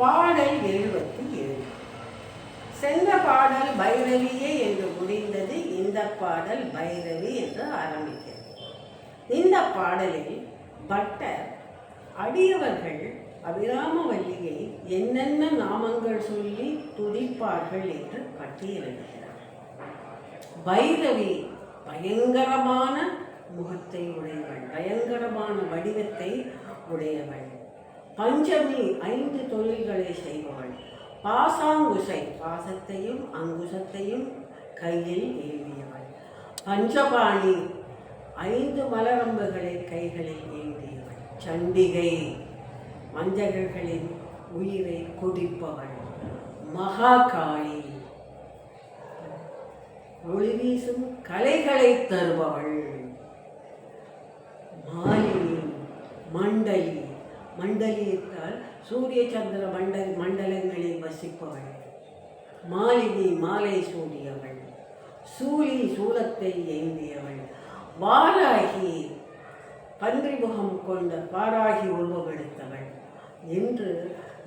பாடல் எழுபத்தி ஏழு. சென்ற பாடல் பைரவியே என்று முடிந்தது இந்த பாடல் பைரவி என்று ஆரம்பிக்கிறது. இந்த பாடலில் பட்டர் அடியவர்கள் அபிராமவல்லியை என்னென்ன நாமங்கள் சொல்லி துதிப்பார்கள் என்று பட்டியலிடுகிறார் பைரவி பயங்கரமான முகத்தை உடையவள் பயங்கரமான வடிவத்தை உடையவள். பஞ்சமி ஐந்து தொழில்களை செய்பவள். பாசாங்குசை பாசத்தையும் அங்குசத்தையும் கையில் ஏந்தியவள். பஞ்சபாணி ஐந்து மலரம்புகளை கைகளில் ஏந்தியவள். சண்டிகை மஞ்சகர்களின் உயிரை கொடிப்பவள் மகாகாளி ஒளி வீசும் கலைகளை தருபவள். மாலினி மண்டலி மண்டலியத்தால் சூரிய சந்திர மண்டல் மண்டலங்களில் வசிப்பவள். மாலினி மாலை சூடியவள். சூலி சூலத்தை ஏந்தியவள். வாராகி பன்றிமுகம் கொண்ட பாராகி உருவமெடுத்தவள். என்று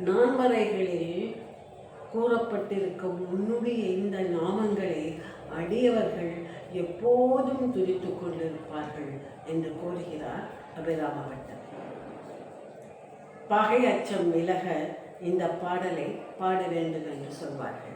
நான்மறைகளில் கூறப்பட்டிருக்கும் முன்னுடைய இந்த நாமங்களை அடியவர்கள் எப்போதும் துதித்து கொண்டிருப்பார்கள் என்று கூறுகிறார் அபிராமபட்டர். பகை அச்சம் விலக இந்த பாடலை பாட வேண்டும் என்று சொல்வார்கள்.